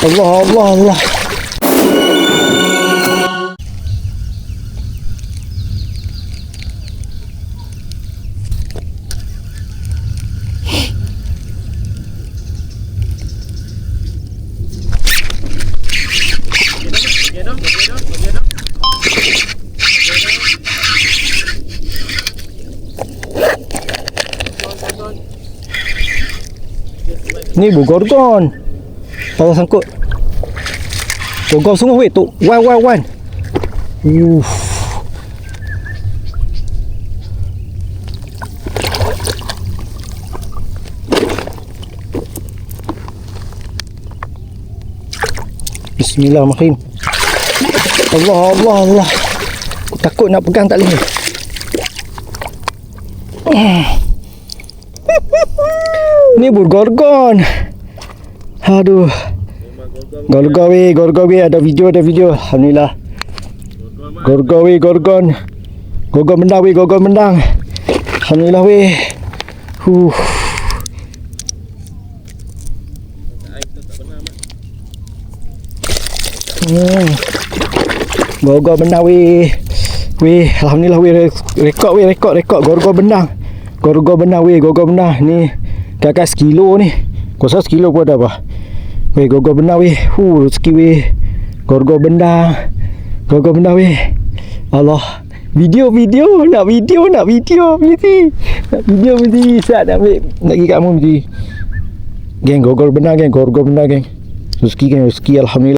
Allah Allah Allah. Ni bu gorgon. Tahu sangkut. Gorgon sungguh weh tu. Wan wan wan. Uff. Bismillahirrahmanirrahim. Allah Allah Allah. Aku takut nak pegang tak boleh. Ni bur gorgon. Aduh. Gorgon weh ada video ada video. Alhamdulillah. Gorgon weh, gorgon. Gorgon mendang weh, gorgon mendang. Alhamdulillah weh. Huh. Hmm. Gorgon mendang weh. Weh, alhamdulillah weh rekod weh rekod rekod gorgon bendang. Gorgon bendang weh, gorgon bendang. Ni kakak sekilo ni. Kuasa sekilo pun ada apa. Weh, gorgon bendang weh. Hu, rezeki weh. Gorgon bendang. Gorgon bendang weh. Allah. Video video nak video nak video mesti. Nak video mesti siap nak ambil kat kamu mesti. Geng gorgon bendang geng, gorgon bendang geng. Rezeki geng, rezeki alhamdulillah.